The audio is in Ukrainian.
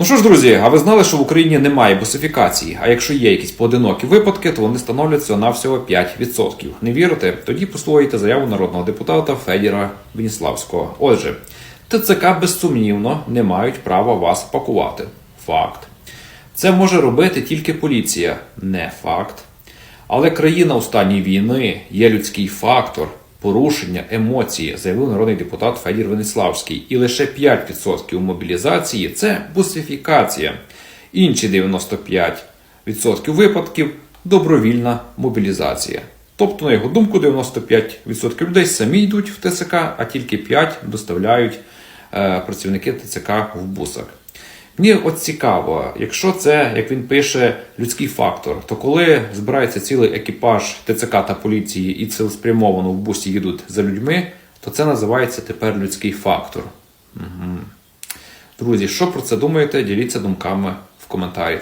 Ну що ж, друзі, а ви знали, що в Україні немає бусифікації? А якщо є якісь поодинокі випадки, то вони становляться на всього 5%. Не вірите? Тоді послухайте заяву народного депутата Федіра Веніславського. Отже, ТЦК безсумнівно не мають права вас пакувати. Факт. Це може робити тільки поліція, не факт. Але країна у стані війни є людський фактор, порушення емоції, заявив народний депутат Федір Венеславський. І лише 5% мобілізації це бусифікація. Інші 95% випадків добровільна мобілізація. Тобто, на його думку, 95% людей самі йдуть в ТЦК, а тільки 5% доставляють е, працівники ТЦК в бусах. Мені от цікаво, якщо це, як він пише, людський фактор, то коли збирається цілий екіпаж ТЦК та поліції і цілеспрямовано в бусі їдуть за людьми, то це називається тепер людський фактор. Угу. Друзі, що про це думаєте? Діліться думками в коментарі.